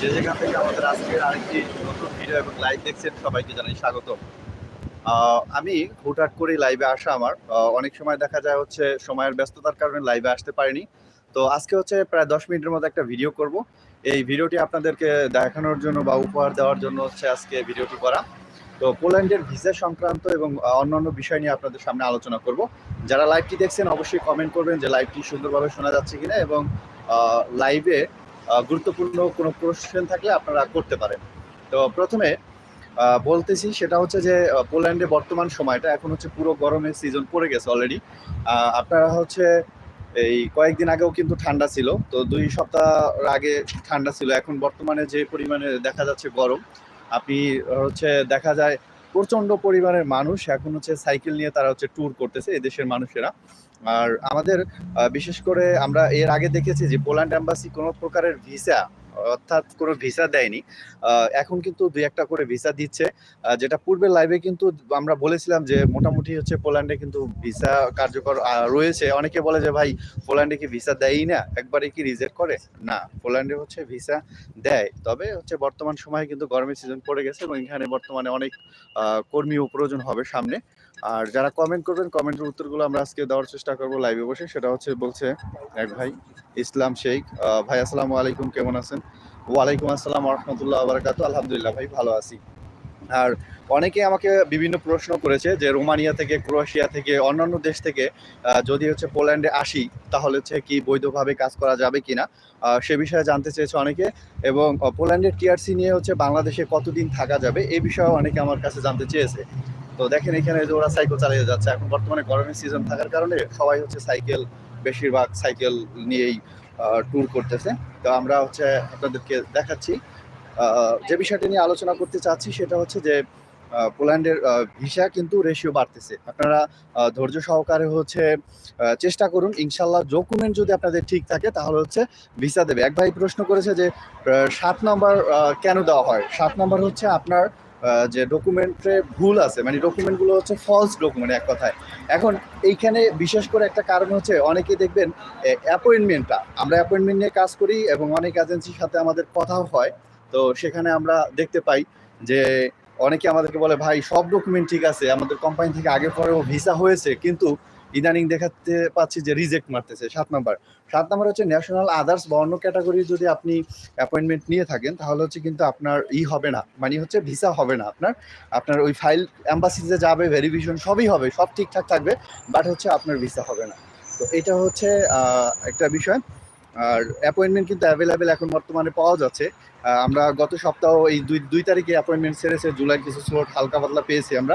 যে যেখান থেকে আমাদের আজকের আরেকটি নতুন ভিডিও এবং লাইভ দেখছেন, সবাইকে জানাই স্বাগত আমি হুটহাট করে লাইভে আসা আমার। অনেক সময় দেখা যায় হচ্ছে সময়ের ব্যস্ততার কারণে লাইভে আসতে পারিনি। তো আজকে হচ্ছে প্রায় দশ মিনিটের মতো একটা ভিডিও করব। এই ভিডিওটি আপনাদেরকে দেখানোর জন্য বা উপহার দেওয়ার জন্য হচ্ছে আজকে ভিডিওটি করা। তো পোল্যান্ডের ভিসা সংক্রান্ত এবং অন্যান্য বিষয় নিয়ে আপনাদের সামনে আলোচনা করব। যারা লাইভটি দেখছেন, অবশ্যই কমেন্ট করবেন যে লাইভটি সুন্দরভাবে শোনা যাচ্ছে কিনা এবং লাইভে গুরুত্বপূর্ণ কোনো কোশ্চেন থাকলে আপনারা করতে পারেন। তো প্রথমে বলতেছি সেটা হচ্ছে যে পোল্যান্ডে বর্তমান সময়টা এখন হচ্ছে পুরো গরমের সিজন পড়ে গেছে অলরেডি আপনারা হচ্ছে এই কয়েকদিন আগেও কিন্তু ঠান্ডা ছিল, তো দুই সপ্তাহ আগে ঠান্ডা ছিল। এখন বর্তমানে যে পরিমাণে দেখা যাচ্ছে গরম, আপনি হচ্ছে দেখা যায় প্রচণ্ড পরিমাণের মানুষ এখন হচ্ছে সাইকেল নিয়ে তারা হচ্ছে ট্যুর করতেছে, এদেশের মানুষেরা। আর আমাদের বিশেষ করে আমরা এর আগে দেখেছি যে পোল্যান্ড অ্যাম্বাসি কোনো প্রকারের ভিসা অর্থাৎ কোনো ভিসা দেয়নি। এখন কিন্তু দুই একটা করে ভিসা দিচ্ছে। যেটা পূর্বের লাইভে কিন্তু আমরা বলেছিলাম যে মোটামুটি হচ্ছে পোল্যান্ডে কিন্তু ভিসা কার্যকর রয়েছে। অনেকে বলে যে ভাই পোল্যান্ডে কি ভিসা দেয়ই না? একবারে কি রিজেক্ট করে? না পোল্যান্ডে হচ্ছে ভিসা দেয়। তবে হচ্ছে বর্তমান সময়ে কিন্তু গরমের সিজন পড়ে গেছে এবং এখানে বর্তমানে অনেক আহ, কর্মীও প্রয়োজন হবে সামনে। আর যারা কমেন্ট করবেন কমেন্টের উত্তরগুলো আমরা আজকে দেওয়ার চেষ্টা করব লাইভে বসে। সেটা হচ্ছে বলছে এক ভাই ইসলাম শেখ। ভাই আসসালামু আলাইকুম কেমন আছেন? ওয়ালাইকুম আসসালাম রহমতুল্লাহ বারাকাতু আলহামদুলিল্লাহ ভাই ভালো আছি। আর অনেকে আমাকে বিভিন্ন প্রশ্ন করেছে যে রোমানিয়া থেকে ক্রোয়েশিয়া থেকে অন্যান্য দেশ থেকে যদি হচ্ছে পোল্যান্ডে আসি তাহলে হচ্ছে কি বৈধভাবে কাজ করা যাবে কিনা? আহ, সে বিষয়ে জানতে চেয়েছে অনেকে। এবং পোল্যান্ডের টিআরসি নিয়ে হচ্ছে বাংলাদেশে কতদিন থাকা যাবে এই বিষয়ে অনেকে আমার কাছে জানতে চেয়েছে। তো দেখেন এখানে যে ওরা সাইকেল চালিয়ে যাচ্ছে। এখন বর্তমানে গরমের সিজন থাকার কারণে সবাই হচ্ছে সাইকেল বেশিরভাগ সাইকেল নিয়েই ট্যুর করতেছে। তো আমরা হচ্ছে আপনাদেরকে দেখাচ্ছি। যে বিষয়টি নিয়ে আলোচনা করতে চাচ্ছি সেটা হচ্ছে যে পোল্যান্ডের ভিসা কিন্তু রেশিও বাড়তেছে। আপনারা ধৈর্য সহকারে হচ্ছে চেষ্টা করুন। ইনশাল্লাহ ডকুমেন্ট যদি আপনাদের ঠিক থাকে, তাহলে হচ্ছে ভিসা দেবে। এক ভাই প্রশ্ন করেছে যে সাত নম্বর কেন দেওয়া হয়? সাত নম্বর হচ্ছে আপনার যে ডকুমেন্টে ভুল আছে মানে ডকুমেন্টগুলো হচ্ছে ফলস ডকুমেন্ট এক কথায়। এখন এইখানে বিশেষ করে একটা কারণ হচ্ছে অনেকে দেখবেন অ্যাপয়েন্টমেন্টটা আমরা অ্যাপয়েন্টমেন্ট নিয়ে কাজ করি এবং অনেক এজেন্সির সাথে আমাদের কথাও হয়। তো সেখানে আমরা দেখতে পাই যে, অনেকে আমাদেরকে বলে, ভাই, সব ডকুমেন্ট ঠিক আছে। আমাদের কোম্পানি থেকে আগে পরেও ভিসা হয়েছে, কিন্তু ইদানিং দেখাতে পাচ্ছি যে রিজেক্ট মারতেছে, সাত নাম্বার। সাত নাম্বার হচ্ছে ন্যাশনাল আদার্স বা অন্য ক্যাটাগরি যদি আপনি অ্যাপয়েন্টমেন্ট নিয়ে থাকেন, তাহলে হচ্ছে কিন্তু আপনার ই হবে না। মানে হচ্ছে ভিসা হবে না আপনার। আপনার ওই ফাইল অ্যাম্বাসিতে যাবে ভেরিফিকেশন সবই হবে, সব ঠিকঠাক থাকবে বাট হচ্ছে আপনার ভিসা হবে না। তো এটা হচ্ছে একটা বিষয়। আর অ্যাপয়েন্টমেন্ট কিন্তু অ্যাভেলেবেল এখন বর্তমানে পাওয়া যাচ্ছে। আমরা গত সপ্তাহ এই দুই দুই তারিখে অ্যাপয়েন্টমেন্ট সেরেছে, জুলাই কিছু স্লট হালকা পাতলা পেয়েছি আমরা।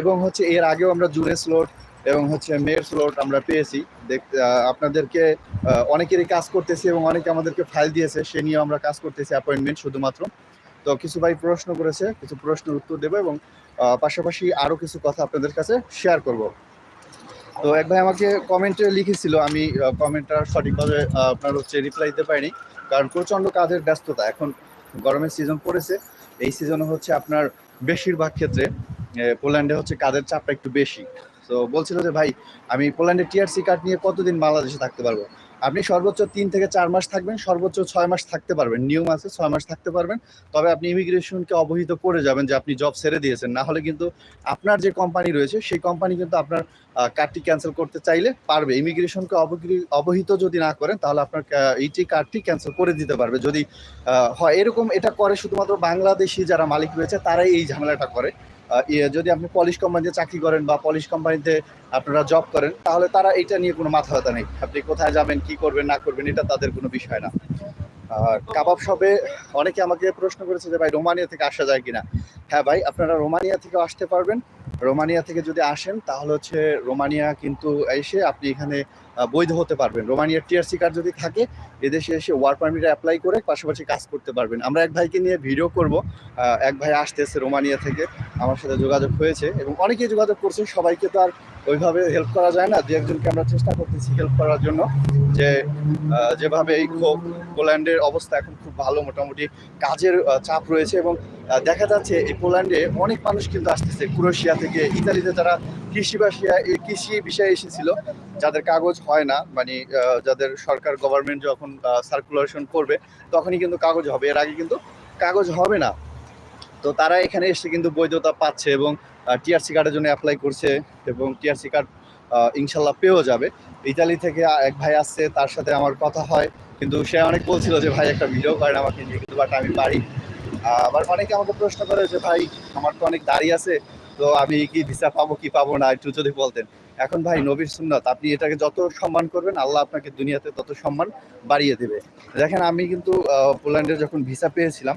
এবং হচ্ছে এর আগেও আমরা জুনের স্লট এবং হচ্ছে মেয়ের স্লট আমরা পেয়েছি। আপনাদেরকে অনেকেরই কাজ করতেছি এবং অনেকে আমাদেরকে ফাইল দিয়েছে, সে নিয়ে আমরা কাজ করতেছি অ্যাপয়েন্টমেন্ট শুধুমাত্র। তো কিছু ভাই প্রশ্ন করেছে, কিছু প্রশ্নের উত্তর দেবো এবং পাশাপাশি আরও কিছু কথা আপনাদের কাছে শেয়ার করব। তো এক ভাই আমাকে কমেন্টে লিখেছিল, আমি কমেন্টটা সঠিকভাবে আপনার হচ্ছে রিপ্লাই দিতে পারিনি। কারণ প্রচণ্ড কাজের ব্যস্ততা, এখন গরমের সিজন পড়েছে। এই সিজনে হচ্ছে আপনার বেশিরভাগ ক্ষেত্রে পোল্যান্ডে হচ্ছে কাজের চাপটা একটু বেশি। তো বলছিল যে, ভাই, আমি পোল্যান্ডের টিআরসি কার্ড নিয়ে কতদিন বাংলাদেশে থাকতে পারব? আপনি সর্বোচ্চ তিন থেকে চার মাস থাকবেন, সর্বোচ্চ ছয় মাস থাকতে পারবেন, নিয়ম আছে, ছয় মাস থাকতে পারবেন। তবে আপনি ইমিগ্রেশনকে অবহিত করে যাবেন যে, আপনি জব ছেড়ে দিয়েছেন। না হলে কিন্তু আপনার যে কোম্পানি রয়েছে, সেই কোম্পানি কিন্তু আপনার কার্ডটি ক্যান্সেল করতে চাইলে পারবে। ইমিগ্রেশনকে অবহিত যদি না করেন, তাহলে আপনার এইটি কার্ডটি ক্যান্সেল করে দিতে পারবে। যদি হয় এরকম, এটা করে শুধুমাত্র বাংলাদেশি যারা মালিক রয়েছে, তারাই এই ঝামেলাটা করে। যদি আপনি পলিশ কোম্পানিতে চাকরি করেন বা পলিশ কোম্পানিতে আপনারা জব করেন, তাহলে তারা এটা নিয়ে কোনো মাথা ব্যথা নেই। আপনি কোথায় যাবেন, কি করবেন, না করবেন, এটা তাদের কোনো বিষয় না। আর কাবাব শপে অনেকে আমাকে প্রশ্ন করেছে যে, ভাই, রোমানিয়া থেকে আসা যায় কিনা? হ্যাঁ ভাই, আপনারা রোমানিয়া থেকে আসতে পারবেন। রোমানিয়া থেকে যদি আসেন, তাহলে হচ্ছে রোমানিয়া কিন্তু এসে আপনি এখানে বৈধ হতে পারবেন। রোমানিয়ার টিআরসি কার্ড যদি থাকে, এদেশে এসে ওয়ার্ক পারমিট অ্যাপ্লাই করে পাশাপাশি কাজ করতে পারবেন। আমরা এক ভাইকে নিয়ে ভিডিও করব এক ভাই আসতেছে রোমানিয়া থেকে, আমার সাথে যোগাযোগ হয়েছে এবং অনেকেই যোগাযোগ করছে সবাইকে তো আর ওইভাবে হেল্প করা যায় না। দু একজনকে আমরা চেষ্টা করতেছি হেল্প করার জন্য যে যেভাবে এই পোল্যান্ডের অবস্থা এখন খুব ভালো, মোটামুটি কাজের চাপ রয়েছে এবং দেখা যাচ্ছে এই পোল্যান্ডে অনেক মানুষ কিন্তু আসতেছে। ক্রোয়েশিয়া থেকে ইতালিতে যারা কৃষি বাসিয়া এই কৃষি বিষয়ে এসেছিল, যাদের কাগজ হয় না মানে যাদের সরকার গভর্নমেন্ট যখন সার্কুলেশন করবে, তখনই কিন্তু কাগজ হবে। এর আগে কিন্তু কাগজ হবে না। তো তারা এখানে এসে কিন্তু বৈধতা পাচ্ছে এবং টিআরসি কার্ডের জন্য অ্যাপ্লাই করছে এবং টিআরসি কার্ড ইনশাল্লাহ পেয়েও যাবে। ইতালি থেকে এক ভাই আসছে, তার সাথে আমার কথা হয়। কিন্তু সে অনেক বলছিল যে, ভাই, একটা ভিডিও করেন আমাকে নিয়ে, কিন্তু বাট আমি পারি। আবার অনেকে আমাকে প্রশ্ন করে যে, ভাই, আমার তো অনেক দাড়ি আছে, তো আমি কি ভিসা পাবো, কি পাবো না? একটু যদি বলতেন। এখন ভাই, নবীর সুন্নত, আপনি এটাকে যত সম্মান করবেন, আল্লাহ আপনাকে দুনিয়াতে তত সম্মান বাড়িয়ে দেবে। দেখেন, আমি কিন্তু পোল্যান্ডে যখন ভিসা পেয়েছিলাম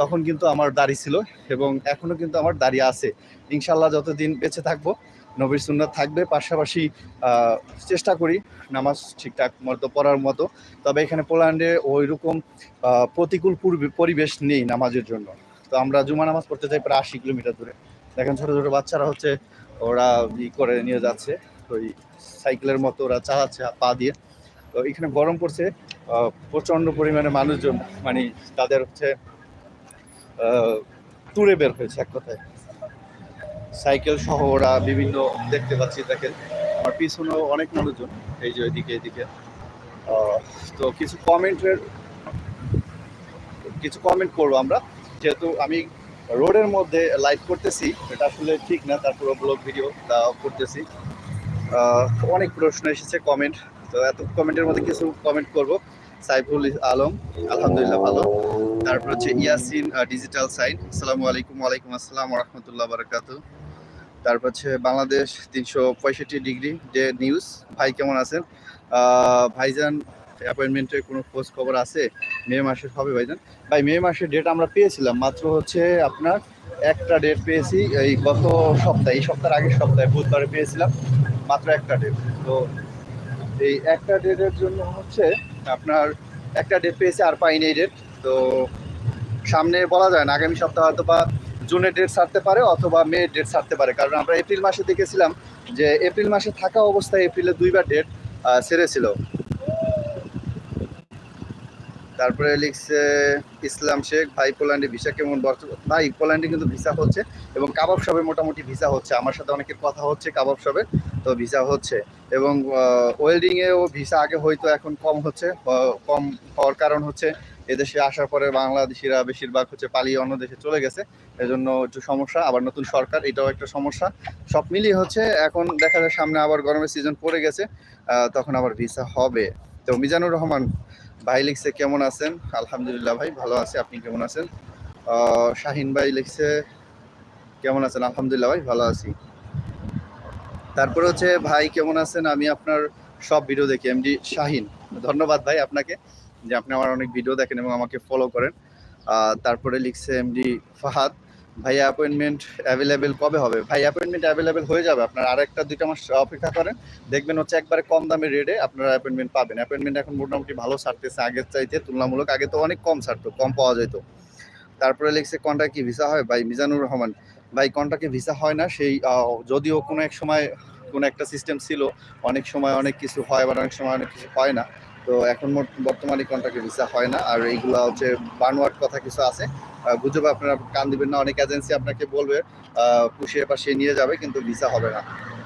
তখন কিন্তু আমার দাড়ি ছিল এবং এখনও কিন্তু আমার দাড়ি আছে। ইনশাল্লাহ যতদিন বেঁচে থাকব নবীর সুন্নাত থাকবে। পাশাপাশি চেষ্টা করি নামাজ ঠিকঠাক মতো পড়ার মতো। তবে এখানে পোল্যান্ডে ওই রকম প্রতিকূল পূর্বে- পরিবেশ নেই নামাজের জন্য। তো আমরা জুমা নামাজ পড়তে চাই প্রায় আশি কিলোমিটার দূরে। দেখেন ছোটো ছোটো বাচ্চারা হচ্ছে ওরা ই করে নিয়ে যাচ্ছে। ওই সাইকেলের মতো ওরা চালাচ্ছে পা দিয়ে। তো এখানে গরম পড়ছে প্রচণ্ড পরিমাণে মানুষজন মানে তাদের হচ্ছে ট্যুরে বের হয়েছে এক কথায়। সাইকেল সহ ওরা বিভিন্ন দেখতে পাচ্ছি, দেখেন। আমার পিছনেও অনেক মানুষজন, এই যে ওইদিকে, এদিকে। তো কিছু কমেন্টের, কিছু কমেন্ট করব আমরা। যেহেতু আমি রোডের মধ্যে লাইভ করতেছি, এটা আসলে ঠিক না, তারপর ব্লগ ভিডিও করতেছি। অনেক প্রশ্ন এসেছে কমেন্ট তো এত কমেন্টের মধ্যে কিছু কমেন্ট করব। সাইফুল আলম, আলহামদুলিল্লাহ ভালো। তারপর হচ্ছে ইয়াসিন ডিজিটাল সাইন আসসালামু আলাইকুম, ওয়ালাইকুম আসসালাম রহমতুল্লাহ বারাকাত তারপর হচ্ছে বাংলাদেশ তিনশো পঁয়ষট্টি ডিগ্রি ডে নিউজ। ভাই কেমন আছেন? ভাইজান অ্যাপয়েন্টমেন্টের কোনো খোঁজ খবর আছে? মে মাসের হবে ভাইজান। ভাই, মে মাসের ডেট আমরা পেয়েছিলাম, মাত্র হচ্ছে আপনার একটা ডেট পেয়েছি, এই গত সপ্তাহে, এই সপ্তাহের আগের সপ্তাহে বুধবারে পেয়েছিলাম, মাত্র একটা ডেট তো এই একটা ডেটের জন্য হচ্ছে আপনার একটা ডেট পেয়েছি, আর পাইনি ডেট তো সামনে বলা যায় না, আগামী সপ্তাহে হয়তো বা জুনের ডেট ছাড়তে পারে অথবা মে ডেট ছাড়তে পারে। কারণ আমরা এপ্রিল মাসে দেখেছিলাম যে এপ্রিল মাসে থাকা অবস্থায় এপ্রিলে দুইবার ডেট ছেড়েছিল তারপরে লিখছে, ইসলাম শেখ, ভাই পোল্যান্ডে ভিসা কেমন ভাই পোল্যান্ডে কিন্তু ভিসা হচ্ছে এবং কাবাব শপে মোটামুটি ভিসা হচ্ছে। আমার সাথে অনেকের কথা হচ্ছে কাবাব শপে, তো ভিসা হচ্ছে। এবং ওয়েল্ডিংয়েও ভিসা আগে হয়তো এখন কম হচ্ছে কম হওয়ার কারণ হচ্ছে এদেশে আসার পরে বাংলাদেশিরা বেশিরভাগ হচ্ছে পালিয়ে অন্য দেশে চলে গেছে। এজন্য একটু সমস্যা, আবার নতুন সরকার, এটাও একটা সমস্যা। সব মিলিয়ে হচ্ছে এখন দেখা যায় সামনে আবার গরমের সিজন পড়ে গেছে তখন আবার ভিসা হবে। তো মিজানুর রহমান, ভাই লিখছে, কেমন আছেন? আলহামদুলিল্লাহ ভাই, ভালো আছে, আপনি কেমন আছেন? শাহিন ভাই লিখছে, কেমন আছেন? আলহামদুলিল্লাহ ভাই, ভালো আছি। তারপরে হচ্ছে, ভাই কেমন আছেন? আমি আপনার সব ভিডিও দেখি এমডি শাহিন। ধন্যবাদ ভাই আপনাকে। যে আপনি আমার অনেক ভিডিও দেখেন এবং আমাকে ফলো করেন। তারপরে লিখছে এমডি ফাহাদ ভাই অ্যাপয়েন্টমেন্ট অ্যাভেলেবেল কবে হবে? ভাই অ্যাপয়েন্টমেন্ট অ্যাভেলেবেল হয়ে যাবে। আপনার আর একটা দুইটা মাস অপেক্ষা করেন। দেখবেন হচ্ছে একবারে কম দামের রেটে আপনারা অ্যাপয়েন্টমেন্ট পাবেন। অ্যাপয়েন্টমেন্ট এখন মোটামুটি ভালো ছাড়তেছে, আগের চাইতে তুলনামূলক। আগে তো অনেক কম ছাড়তো, কম পাওয়া যেত তারপরে লিখছে কন্ট্রাক্ট কি ভিসা হয়? ভাই, মিজানুর রহমান, ভাই কন্ট্রাক্টে ভিসা হয় না? সেই যদিও কোনো এক সময় কোনো একটা সিস্টেম ছিল, অনেক সময় অনেক কিছু হয়, আবার অনেক সময় অনেক কিছু হয় না। তো এখন বর্তমানে কন্ট্রাক্টে ভিসা হয় না। আর এইগুলো হচ্ছে বানোয়ার কথা কিছু আছে। বুঝবে আপনারা কান দিবেন না, অনেক এজেন্সি আপনাকে বলবে পুষিয়ে সে নিয়ে যাবে, কিন্তু ভিসা হবে না।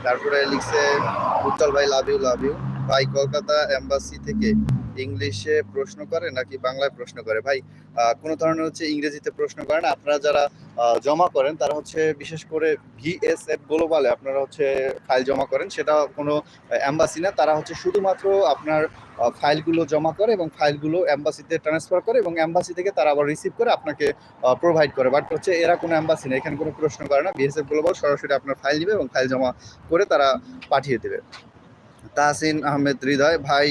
তারপরে লিখছে, উজ্জ্বল ভাই লাভ ইউ লাভ ইউ ভাই, কলকাতা এম্বাসি থেকে ইংলিশে প্রশ্ন করে নাকি বাংলায় প্রশ্ন করে? ভাই কোনো ধরনের হচ্ছে ইংরেজিতে প্রশ্ন করেন আপনারা যারা জমা করেন, তারা হচ্ছে বিশেষ করে ভিএসএফ গ্লোবালে আপনারা হচ্ছে ফাইল জমা করেন। সেটা কোনো অ্যাম্বাসি না। তারা হচ্ছে শুধুমাত্র আপনার ফাইলগুলো জমা করে এবং ফাইলগুলো অ্যাম্বাসিতে ট্রান্সফার করে এবং অ্যাম্বাসি থেকে তারা আবার রিসিভ করে আপনাকে প্রোভাইড করে। বাট হচ্ছে এরা কোনো অ্যাম্বাসি না। এখানে কোনো প্রশ্ন করে না। বিএসএফ গ্লোবাল সরাসরি আপনার ফাইল দিবে এবং ফাইল জমা করে তারা পাঠিয়ে দেবে। তাহসিন আহমেদ হৃদয়, ভাই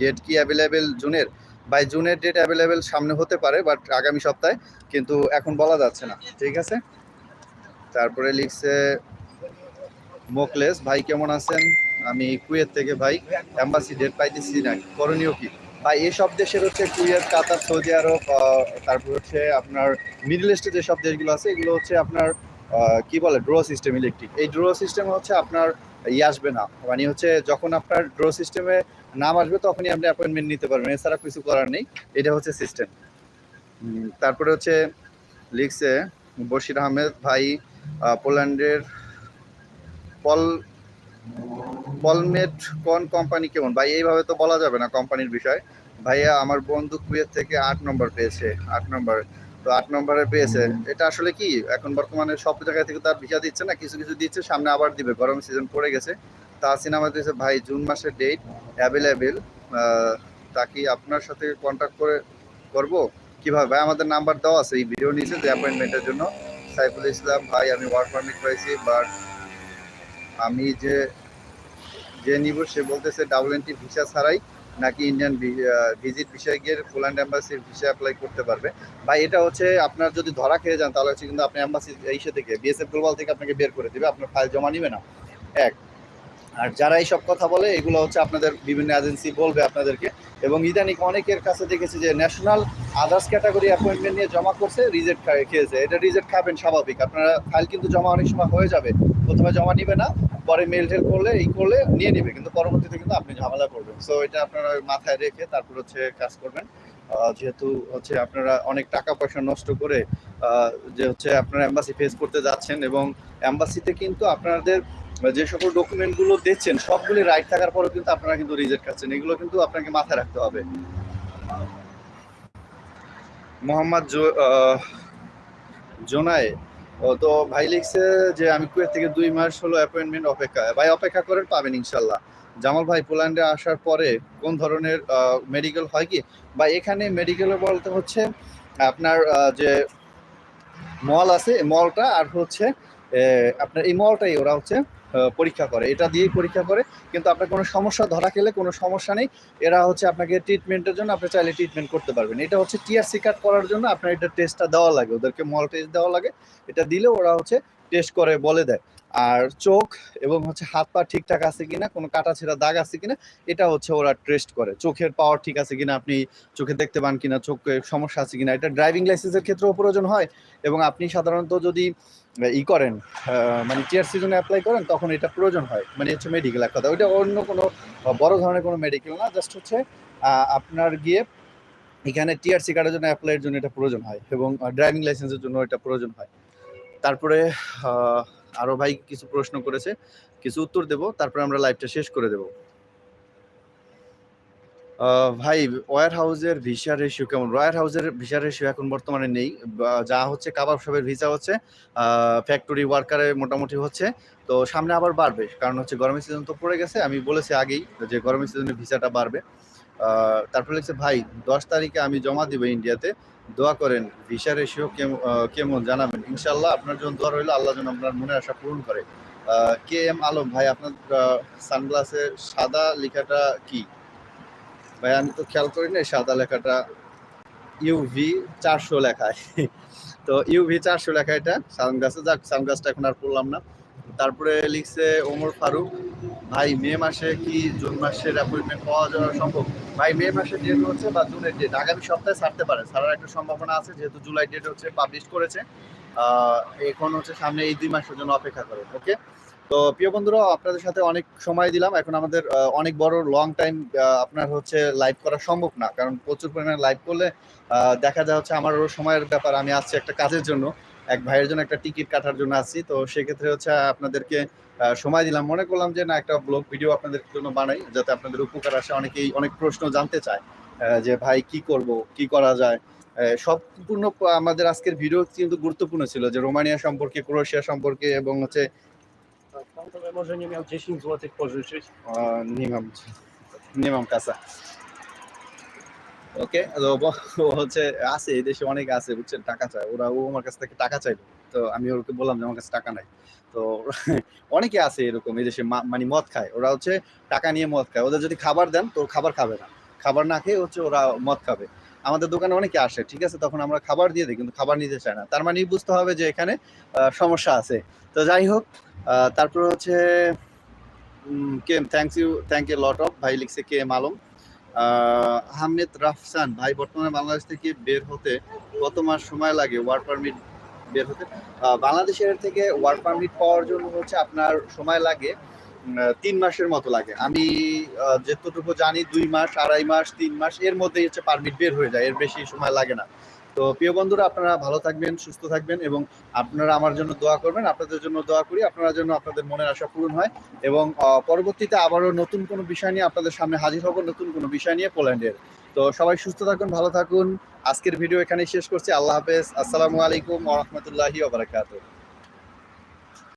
ডেট কি অ্যাভেলেবেল জুনের? ভাই জুনের ডেট অ্যাভেলেবেল সামনে হতে পারে বাট আগামী সপ্তাহে, কিন্তু এখন বলা যাচ্ছে না, ঠিক আছে? তারপরে লিখছে মোকলেস, ভাই কেমন আছেন? আমি কুয়েত থেকে, ভাই অ্যাম্বাসি ডেট পাইতেছি না, করণীয় কি? ভাই, এসব দেশের হচ্ছে কুয়েত, কাতার, সৌদি আরব তারপর হচ্ছে আপনার মিডল ইস্টে যেসব দেশগুলো আছে, এগুলো হচ্ছে আপনার কি বলে ড্র সিস্টেম ইলেকট্রিক এই ড্র সিস্টেম হচ্ছে আপনার ই আসবে না। মানে হচ্ছে যখন আপনার ড্র সিস্টেমে নাম আসবে তখনই আপনি অ্যাপয়েন্টমেন্ট নিতে পারবেন। এছাড়া কিছু করার নেই। এটা হচ্ছে সিস্টেম তারপরে হচ্ছে লিখছে বশির আহমেদ ভাই পোল্যান্ডের পল, পলমেট কোন কোম্পানি কেমন? ভাই, এইভাবে তো বলা যাবে না কোম্পানির বিষয়। ভাইয়া, আমার বন্ধু কুয়েত থেকে আট নম্বর পেয়েছে। আট নম্বর তো আট নম্বরে পেয়েছে। এটা আসলে কি? এখন বর্তমানে সব জায়গা থেকে তার ভিসা দিচ্ছে না? কিছু কিছু দিচ্ছে, সামনে আবার দিবে। গরম সিজন পড়ে গেছে। তা সিনেমা দিয়েছে ভাই, জুন মাসের ডেট অ্যাভেলেবেল তা কি আপনার সাথে কন্ট্যাক্ট করে করব? কীভাবে? ভাই, আমাদের নাম্বার দেওয়া আছে এই ভিডিও নিচে, যে অ্যাপয়েন্টমেন্টের জন্য। সাইফুল ইসলাম, ভাই, আমি ওয়ার্ক পারমিট পাইছি বাট আমি যে যে নিব, সে বলতেছে ডাবল এন্ট্রি ভিসা ছাড়াই নাকি ইন্ডিয়ান ভিজিট বিষয়ে গিয়ে পোল্যান্ড অ্যাম্বাসির ভিসা অ্যাপ্লাই করতে পারবে? বা এটা হচ্ছে আপনার যদি ধরা খেয়ে যান, তাহলে হচ্ছে কিন্তু আপনি অ্যাম্বাসি ইসে থেকে বিএসএফ গ্লোবাল থেকে আপনাকে বের করে দেবে, আপনার ফাইল জমা নিবে না। এক। আর যারা এইসব কথা বলে, এগুলো হচ্ছে আপনাদের বিভিন্ন এজেন্সি বলবে আপনাদেরকে। এবং ইদানিক অনেকের কাছে দেখেছি যে ন্যাশনাল আদার্স ক্যাটাগরি অ্যাপয়েন্টমেন্ট নিয়ে জমা করছে রিজেক্ট খেয়েছে। এটা রিজেক্ট খাবেন স্বাভাবিক। আপনারা ফাইল কিন্তু জমা অনেক সময় হয়ে যাবে। প্রথমে জমা নিবে না, পরে মেল টেল করলে, এই করলে নিয়ে নিবে। কিন্তু পরবর্তীতে কিন্তু আপনি ঝামেলা করবেন। সো এটা আপনারা মাথায় রেখে তারপর হচ্ছে কাজ করবেন। যেহেতু হচ্ছে আপনারা অনেক টাকা পয়সা নষ্ট করে যে হচ্ছে আপনারা অ্যাম্বাসি ফেস করতে যাচ্ছেন এবং অ্যাম্বাসিতে কিন্তু আপনাদের যে সকল ডকুমেন্টগুলো দিচ্ছেন, সবগুলি রাইট থাকার পরেও কিন্তু আপনারা কিন্তু রিজেক্ট খাচ্ছেন। এগুলো কিন্তু আপনাকে মাথায় রাখতে হবে। মোহাম্মদ জোনায় তো ভাই লিখছে যে, আমি কুয়েত থেকে দুই মাস হলো অ্যাপয়েন্টমেন্ট অপেক্ষা। ভাই, অপেক্ষা করেন, পাবেন ইনশাল্লাহ জামাল ভাই, পোল্যান্ডে আসার পরে কোন ধরনের মেডিকেল হয় কি? বা এখানে মেডিকেল বলতে হচ্ছে আপনার যে মল আছে মলটা, আর হচ্ছে আপনার এই মলটাই, ওরা হচ্ছে পরীক্ষা করে। এটা দিয়েই পরীক্ষা করে, কিন্তু আপনার কোনো সমস্যা, ধরা খেলে কোনো সমস্যা নেই। এরা হচ্ছে আপনাকে ট্রিটমেন্টের জন্য আপনি চাইলে ট্রিটমেন্ট করতে পারবেন। এটা হচ্ছে টিআরসি কার্ড করার জন্য আপনার এটা টেস্টটা দেওয়া লাগে। ওদেরকে মল টেস্ট দেওয়া লাগে। এটা দিলে ওরা হচ্ছে টেস্ট করে বলে দেয়। আর চোখ এবং হচ্ছে হাত পা ঠিকঠাক আছে কিনা, কোনো কাটা ছেঁড়া দাগ আছে কিনা, এটা হচ্ছে ওরা টেস্ট করে। চোখের পাওয়ার ঠিক আছে কিনা, আপনি চোখে দেখতে পান কিনা, চোখে সমস্যা আছে কিনা, এটা ড্রাইভিং লাইসেন্সের ক্ষেত্রেও প্রয়োজন হয়। এবং আপনি সাধারণত যদি ই করেন মানে টিয়ার সিজনে অ্যাপ্লাই করেন, তখন এটা প্রয়োজন হয়। মানে হচ্ছে মেডিকেল এক কথা ওইটা অন্য কোনো, বড় ধরনের কোনো মেডিকেল না জাস্ট হচ্ছে আপনার গিয়ে এখানে টিআরসি কার্ডের জন্য অ্যাপ্লাইয়ের জন্য এটা প্রয়োজন হয় এবং ড্রাইভিং লাইসেন্সের জন্য এটা প্রয়োজন হয়। তারপরে আহ, আরও ভাই কিছু প্রশ্ন করেছে কিছু উত্তর দেব তারপরে আমরা লাইভটা শেষ করে দেব। ভাই ওয়ার হাউসের ভিসা রেশিও কেমন? ওয়ার হাউসের ভিসা রেশিও এখন বর্তমানে নেই যা হচ্ছে কাবাব শপের ভিসা হচ্ছে ফ্যাক্টরি ওয়ার্কারে মোটামুটি হচ্ছে তো সামনে আবার বাড়বে কারণ হচ্ছে গরমের সিজন তো পড়ে গেছে আমি বলেছি আগেই যে গরমের সিজনে ভিসাটা বাড়বে। তারপরে লিখছে, ভাই, দশ তারিখে আমি জমা দিব ইন্ডিয়াতে। দোয়া করেন, ভিসা রেশিও কেমন জানাবেন। ইনশাল্লাহ আপনার জন্য দোয়া রইল, আল্লাহ যেন আপনার মনের আশা পূরণ করে। কে এম আলম, ভাই, আপনার সানগ্লাসে সাদা লেখাটা কি? ভাই, আমি তো খেয়াল করি না সাদা লেখাটা ইউভি চারশো লেখায়। তো ইউভি চারশো লেখা এটা, সানগ্লাসে। যাক, সানগ্লাসটা এখন আর পড়লাম না। তারপরে লিখছে, ওমর ফারুক ভাই, মে মাসে কি জুন মাসের অ্যাপয়েন্টমেন্ট পাওয়া যাওয়া সম্ভব? ভাই, মে মাসের ডেট হচ্ছে বা জুনের ডেট আগামী সপ্তাহে ছাড়তে পারে। ছাড়ার একটা সম্ভাবনা আছে, যেহেতু জুলাই ডেট হচ্ছে পাবলিশ করেছে। এখন হচ্ছে সামনে এই দুই মাসের জন্য অপেক্ষা করে ওকে তো প্রিয় বন্ধুরা, আপনাদের সাথে অনেক সময় দিলাম। এখন আমাদের অনেক বড় লং টাইম আপনার হচ্ছে লাইভ করা সম্ভব না। কারণ প্রচুর পরিমাণে লাইভ করলে দেখা যায় হচ্ছে আমারও সময়ের ব্যাপার, আমি আসছি একটা কাজের জন্য। এক ভাইয়ের জন্য একটা টিকিট কাটার জন্য আসছি। তো সেক্ষেত্রে হচ্ছে আপনাদেরকে সময় দিলাম। মনে করলাম যে না একটা ব্লগ ভিডিও আপনাদের জন্য বানাই যাতে আপনাদের উপকার আসে। অনেকেই অনেক প্রশ্ন জানতে চায় যে ভাই কি করব? কি করা যায়? সম্পূর্ণ আমাদের আজকের ভিডিও কিন্তু গুরুত্বপূর্ণ ছিল যে রোমানিয়া সম্পর্কে ক্রোয়েশিয়া সম্পর্কে এবং হচ্ছে może nie miał 10 zł pożyczyć. আহ, নিমাম নিমাম কাসা ওকে তো ব- ও হচ্ছে আছে, এই দেশে অনেক আছে, বুঝছেন, টাকা চায়। ওরা, ও আমার কাছ থেকে টাকা চাইলো। তো আমি ওকে বললাম যে, আমার কাছে টাকা নাই। তো অনেকে আছে এরকম, এই দেশে মানে মদ খায়। ওরা হচ্ছে টাকা নিয়ে মদ খায়। ওদের যদি খাবার দেন, তো খাবার খাবে না। খাবার না খেয়ে হচ্ছে ওরা মদ খাবে। আমাদের দোকানে অনেকে আসে, ঠিক আছে? তখন আমরা খাবার দিয়ে দিই, কিন্তু খাবার নিতে চায় না। তার মানে বুঝতে হবে যে, এখানে সমস্যা আছে। তো যাই হোক তারপর হচ্ছে কে thank you thank you lot of ভাই লিখছে কে এম আলম। আহমেদ রাফসান, ভাই বর্তমানে বাংলাদেশ থেকে বের হতে কত মাস সময় লাগে ওয়ার্ক পারমিট বের হতে? বাংলাদেশের থেকে ওয়ার্ক পারমিট পাওয়ার জন্য হচ্ছে আপনার সময় লাগে তিন মাসের মতো লাগে। আমি যতটুকু জানি, দুই মাস, আড়াই মাস, তিন মাস, এর মধ্যেই হচ্ছে পারমিট বের হয়ে যায়, এর বেশি সময় লাগে না। তো প্রিয় বন্ধুরা, আপনারা ভালো থাকবেন, সুস্থ থাকবেন এবং আপনারা আমার জন্য দোয়া করবেন। আপনাদের জন্য দোয়া করি, আপনারা জন্য আপনাদের মনের আশা পূরণ হয় এবং পরবর্তীতে আবারও নতুন কোনো বিষয় নিয়ে আপনাদের সামনে হাজির হব, নতুন কোনো বিষয় নিয়ে পোল্যান্ডের। তো সবাই সুস্থ থাকুন, ভালো থাকুন। আজকের ভিডিও এখানে শেষ করছি। আল্লাহ হাফেজ। আসসালামু আলাইকুম ওরহমতুল্লাহি ওবরাকাতুহ